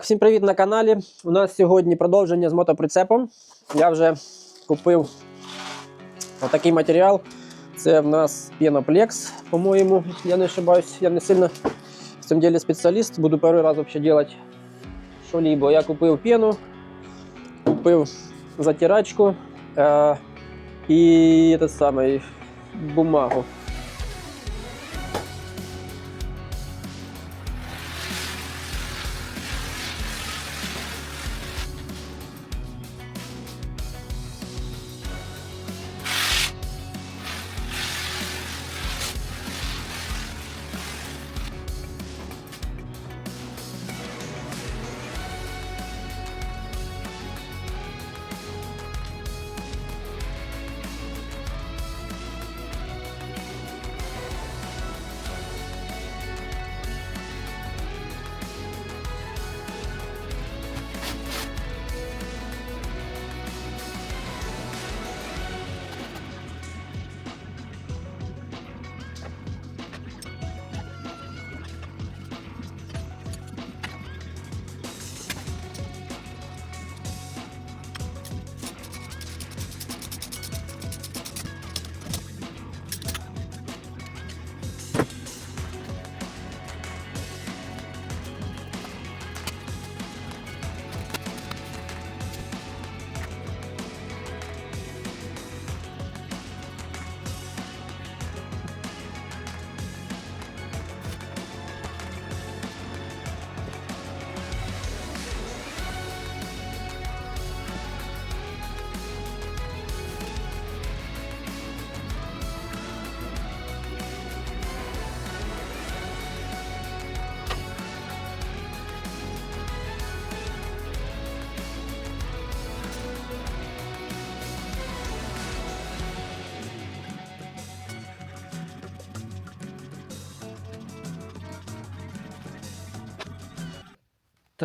Всім привіт на каналі. У нас сьогодні продовження з мотоприцепом. Я вже купив отакий матеріал. Це в нас пеноплекс, по-моєму, я не ошибаюсь. Я не сильно в цьому ділі спеціаліст. Буду перший раз взагалі делать що-либо. Я купив пену, купив затирачку е, і этот самий, бумагу.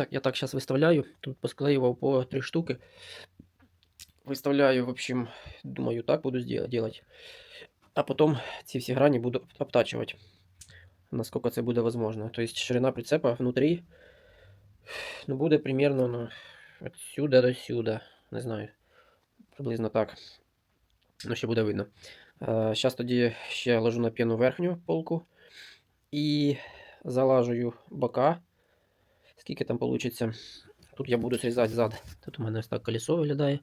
Так, я так сейчас выставляю. Тут посклеивал по три штуки. Выставляю, в общем, думаю, так буду сдел- делать. А потом ці всі грані буду обтачивать. Насколько це буде возможно. То есть ширина прицепа внутри ну, буде примерно ну, от сюди до сюди. Не знаю. Приблизно так. Ну, ще буде видно. Зараз тоді ще ложу на пену верхню полку і залажую бока. Скільки там вийде? Тут я буду срізати зад. Тут у мене ось так колесо виглядає.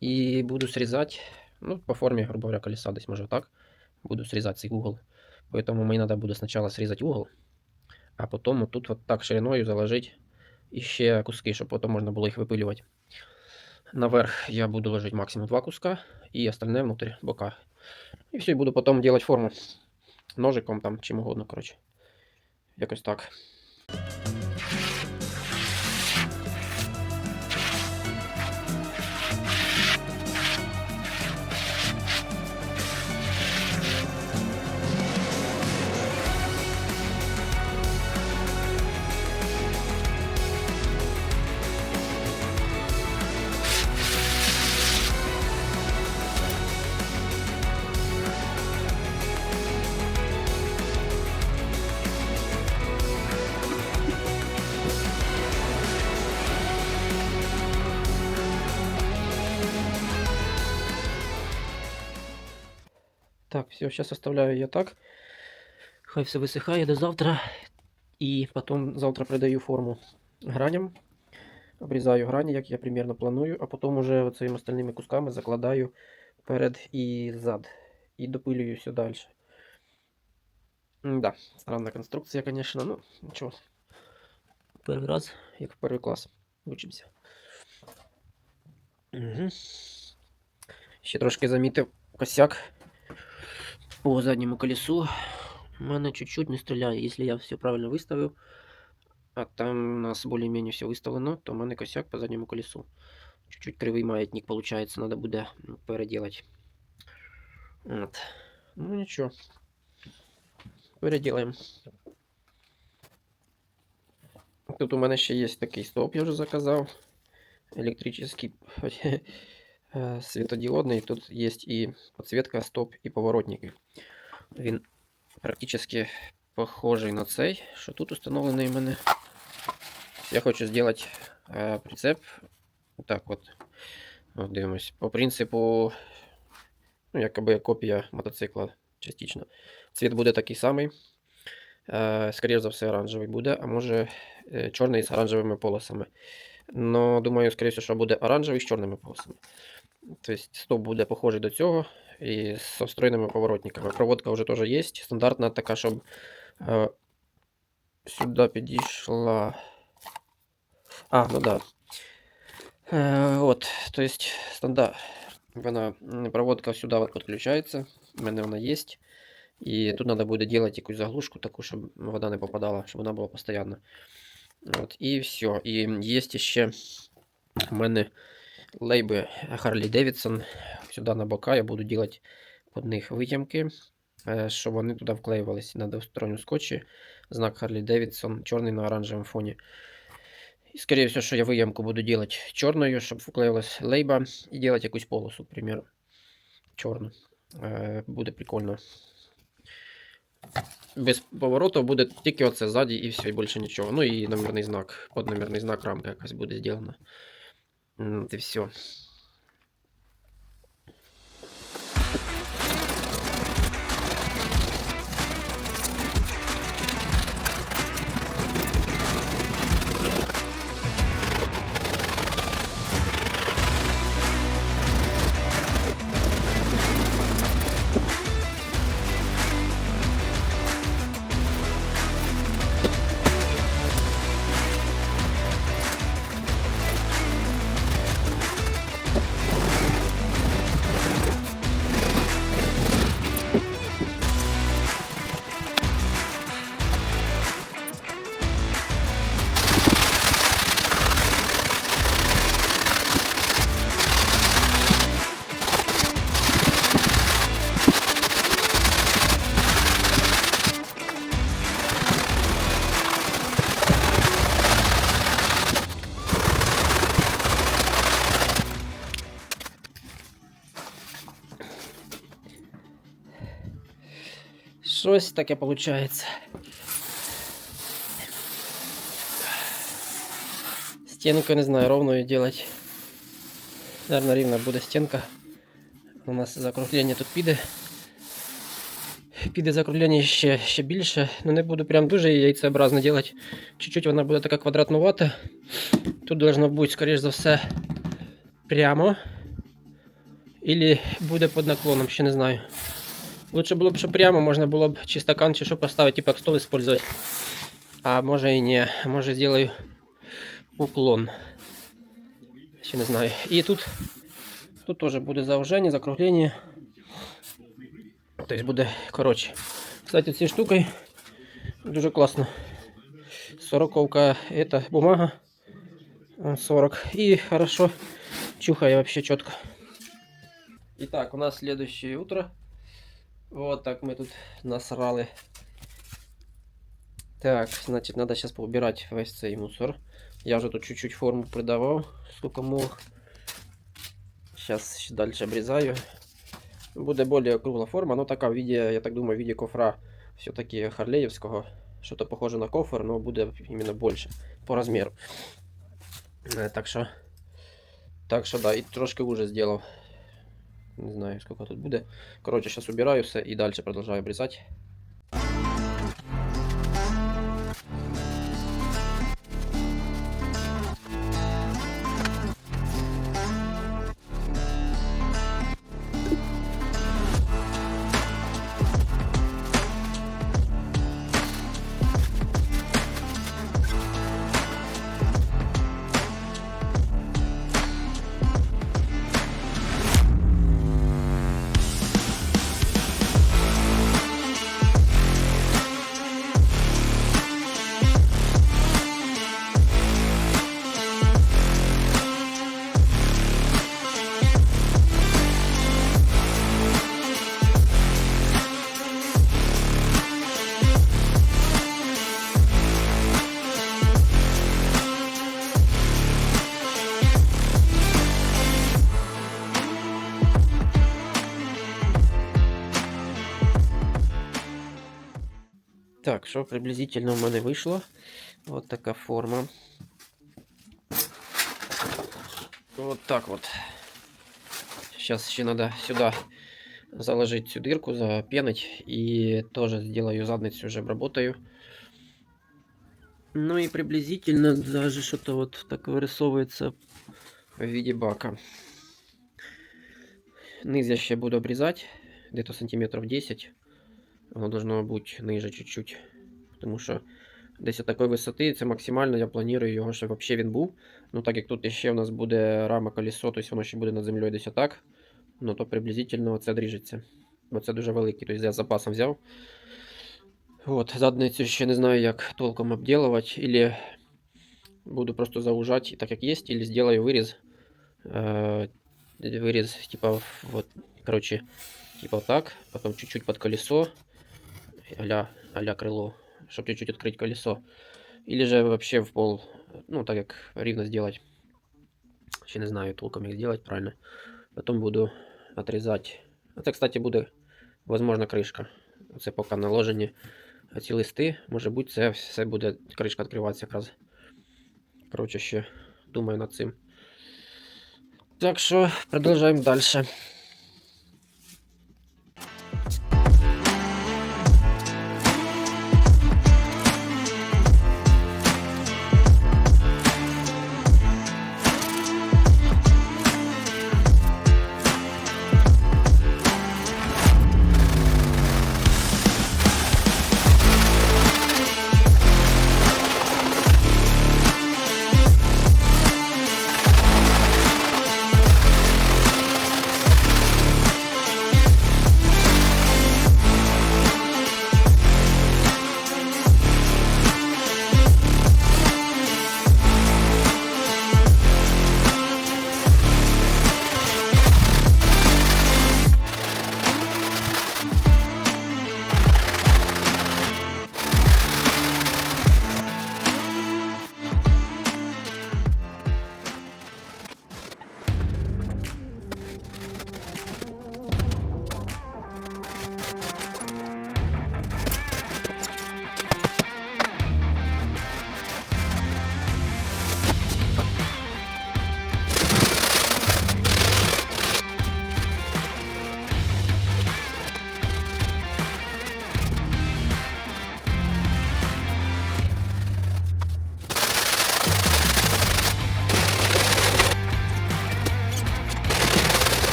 І буду срізати, ну, по формі, грубо говоря, колеса десь може так. Буду срізати цей угол. Поэтому мені треба буде спочатку срізати угол, а потім тут вот так шириною заложити іще куски, щоб потім можна було їх випилювати. Наверх я буду ложити максимум два куска і остальне внутрі бока. І все, і буду потім робити форму ножиком там, чим угодно, коротше. Якось так. Все, сейчас оставляю я так. Хай все висихає до завтра. І потім завтра придаю форму граням. Обрізаю грані, як я примерно планую, а потім уже оцими остальними кусками закладаю перед і зад. І допилюю все далі. Да, странна конструкція, звісно, ну нічого. Перший раз, як в перший клас, учимося. Угу. Ще трошки замітив косяк по задньому колесу. У мене чуть-чуть не стріляє, якщо я все правильно виставив. А там у нас більш-менш все виставлено, то у мене косяк по задньому колесу. Чуть-чуть кривий маятник получается, надо буде переделать. Вот. Ну ничего. Переделаем. Тут у мене ще є такий стовп, я вже заказав. Електричний е, світодіодний. Тут є і підсвітка, стоп, і поворотники. Він практично похожий на цей, що тут установлений у мене. Я хочу зробити е, прицеп. Так от. От дивимось. По принципу, ну, якоби копія мотоцикла частично. Цвіт буде такий самий. Е, скоріше за все, оранжевий буде, а може е, чорний з оранжевими полосами. Но думаю, скоріше, що буде оранжевий з чорними полосами. Тобто стоп буде похожий до цього і з встроєними поворотниками. Проводка вже теж є. Стандартна така, щоб е, сюди підійшла. А, ну да. Е, от, то есть стандарт. Вона, проводка сюди підключається. У мене вона є. І тут треба буде робити якусь заглушку таку, щоб вода не попадала, щоб вона була постійно. От, і все. І є ще у мене лейби Harley Davidson. Сюди на бока я буду робити під них виямки, е, щоб вони туди вклеювалися на двосторонньому скотчі. Знак Harley Davidson, чорний на оранжевому фоні. І, скорее всего, що я виямку буду делать чорною, щоб вклеїлась лейба, і делать якусь полосу, примеру, чорну. Е, буде прикольно. Без повороту буде тільки оце ззаді і все, і більше нічого. Ну і номерний знак, подномерний знак, рамка якась буде зроблена. М, и все. Щось таке виходить. Стенку не знаю, ровною делать. Наверное, рівна буде стінка. У нас закруглення тут піде. Піде закруглення ще, ще більше. Ну не буду прям дуже яйцеобразно делать. Чуть-чуть вона буде така квадратнувата. Тут должно бути, скоріш за все, прямо. Или буде під наклоном, ще не знаю. Лучше було б, що прямо можна було б чи стакан, чи що поставити, типа як стол использовать. А може і не. Може сделаю уклон. Ще не знаю. І тут, тут теж буде зауження, закруглення. Тобто буде коротше. Кстати, цією штукою дуже класно. 40-ка это бумага. А, 40. И хорошо чухая вообще четко. Итак, у нас следующее утро. Вот так мы тут насрали. Так, значит, надо сейчас поубирать весь цей мусор. Я уже тут чуть-чуть форму придавал, сколько мог. Сейчас дальше обрезаю. Буде более кругла форма, но така в виде, я так думаю, в виде кофра все-таки харлеевского. Что-то похоже на кофр, но буде именно больше по размеру. Е, Так що, так що да, і трошки уже сделал. Не знаю, сколько тут буде. Короче, сейчас убираю все і дальше продолжаю обрезать. Що приблизительно в мене вийшло? От така форма. Вот так вот. Сейчас еще надо сюда заложить всю дырку, запенить. И тоже сделаю задницу, уже обработаю. Ну и приблизительно даже что-то вот так вырисовывается в виде бака. Низ я ще буду обрезать, где-то сантиметров 10. Воно должно бути ниже чуть-чуть. Тому що десь такої висоти, це максимально я планую його, щоб взагалі він був. Ну так як тут ще в нас буде рама колесо, тобто воно ще буде над землею десь отак. Ну то приблизительно це дріжеться. Бо це дуже великий, тобто я з запасом взяв. От, задницю ще не знаю, як толком обділувати, или буду просто заужать, так як є, или сделаю виріз. Э, вырез типа вот, короче, типа вот так, потом чуть-чуть под колесо, а-ля, а-ля крыло, чтобы чуть-чуть открыть колесо. Или же вообще в пол, ну так как ровно сделать. Ще не знаю толком як сделать правильно. Потом буду отрезать. Это, кстати, буде, возможно, кришка. Це поки наложені ці листи. Може бути, це все буде кришка відкриватися якраз. Коротше, ще думаю над цим. Так що продовжуємо далі.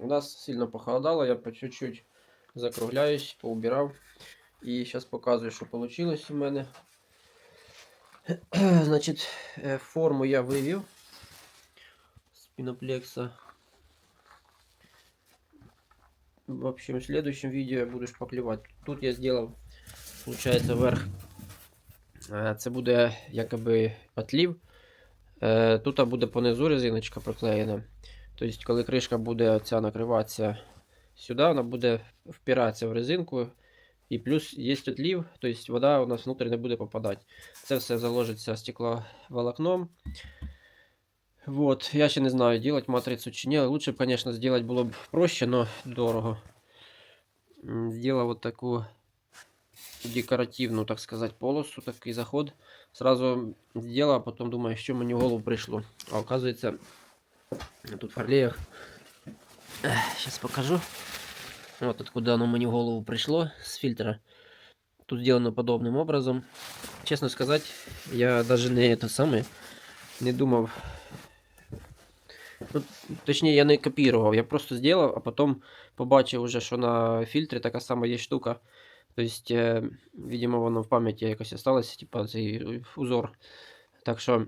у нас сильно похолодало, я по чуть-чуть закругляюсь, поубирав. І зараз показую, що вийшло у мене. Значить, е, форму я вивів з піноплекса. В общем, в следующем видео я буду шпаклювати. Тут я сделал, получается, верх. Це буде якоби отлів. Е, Тут буде понизу резиночка проклеєна. Тобто, коли кришка буде ця накриватися сюди, вона буде впиратися в резинку. І плюс є отлів, тобто вода у нас внутрі не буде попадати. Це все заложиться стекловолокном. Вот. Я ще не знаю, делать матрицу чи ні. Лучше б, конечно, сделать було б проще, но дорого. Сделал вот таку декоративную, так сказать, полосу, такий заход. Сразу сделал, а потом думаю, що мені в голову прийшло. А оказывается, тут в фарлеях. Сейчас покажу. Вот откуда оно мне в голову пришло с фильтра. Тут сделано подобным образом. Честно сказать, я даже не это самое не думав. Ну, точніше, я не копірував, я просто зробив, а потім побачив уже, що на фільтрі така сама є штука. Тобто, е, видимо, воно в пам'яті якось осталось, типа цей узор. Так що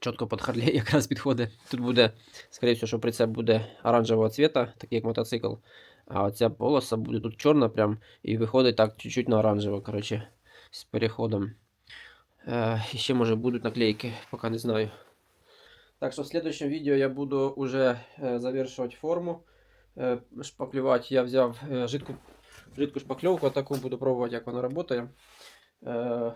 чітко під Харлей якраз підходить. Тут буде, скоріше всього, що прицеп буде оранжевого цвіта, такий як мотоцикл. А оця полоса буде тут чорна прям і виходить так чуть-чуть на оранжево, коротше, з переходом. Е, і ще може будуть наклейки, поки не знаю. Так что в следующем видео я буду уже э, завершивать форму. Э, шпаклевать я взяв э, жидку, жидку шпаклевку, таку буду пробовать, як вона працює. Э,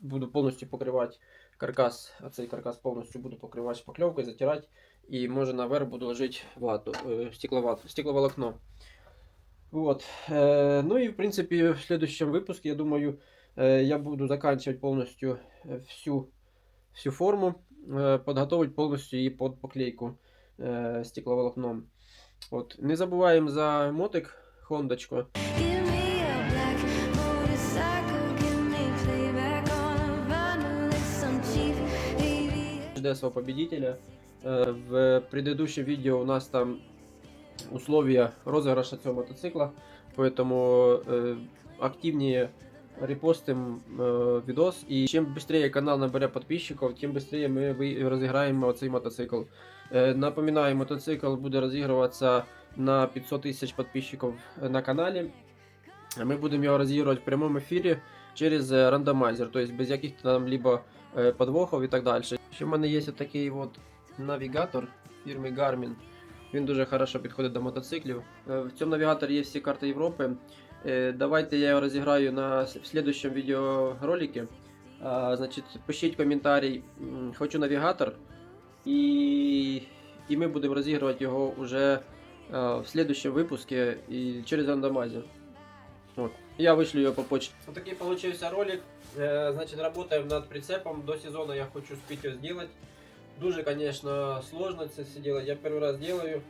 буду повністю покривати каркас, а цей каркас повністю буду покривати шпаклевкою, затирати. І може наверх буду ложити вату, э, стекловату, стекловолокно. Вот. Э, ну и в принципе в следующем выпуске, я думаю, э, я буду заканчивать полностью э, всю, всю форму э, подготовить полностью її под поклейку э, стекловолокном. От. Не забуваємо за мотик Хондочку. baby. Жде свого победителя. Э, В предыдущем видео у нас там условия розыгрыша цього мотоцикла, поэтому э, активнее репостим э, видос. И чем быстрее канал набере подписчиков, тем быстрее мы вы- розіграємо цей мотоцикл. Е, Напоминаю, мотоцикл буде розігруватися на 500 тисяч підписчиків на каналі. Ми будемо його розігрувати в прямому ефірі через е, рандомайзер, тобто без яких там либо е, подвохів і так далі. Ще в мене є такий от навігатор фірми Garmin. Він дуже хорошо підходить до мотоциклів. Е, В цьому навігаторі є всі карти Європи. Е, Давайте я його розіграю на с- в следующем відеоролике. Значить, пишіть коментарі, хочу навігатор. І, і ми будемо розігрувати його уже е, в следующем випуску і через рандомайзер. Вот. Я вышлю ее по почте. Вот такой получился ролик. Э, Значит, работаем над прицепом. До сезона я хочу успеть его сделать. Дуже, конечно, сложно це все делать. Я первый раз делаю.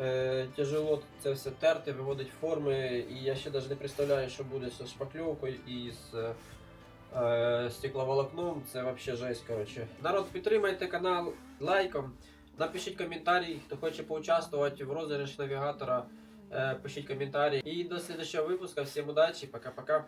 Е, Тяжело це все терти, виводити форми. І я ще навіть не представляю, що буде з шпакльовкою і з е, стекловолокном. Це вообще жесть, короче. Народ, підтримайте канал лайком. Напишіть коментарі, хто хоче поучаствувати в розіграші навігатора. Э, Пишіть коментарі. І до следующего випуску. Всім удачи. Пока-пока.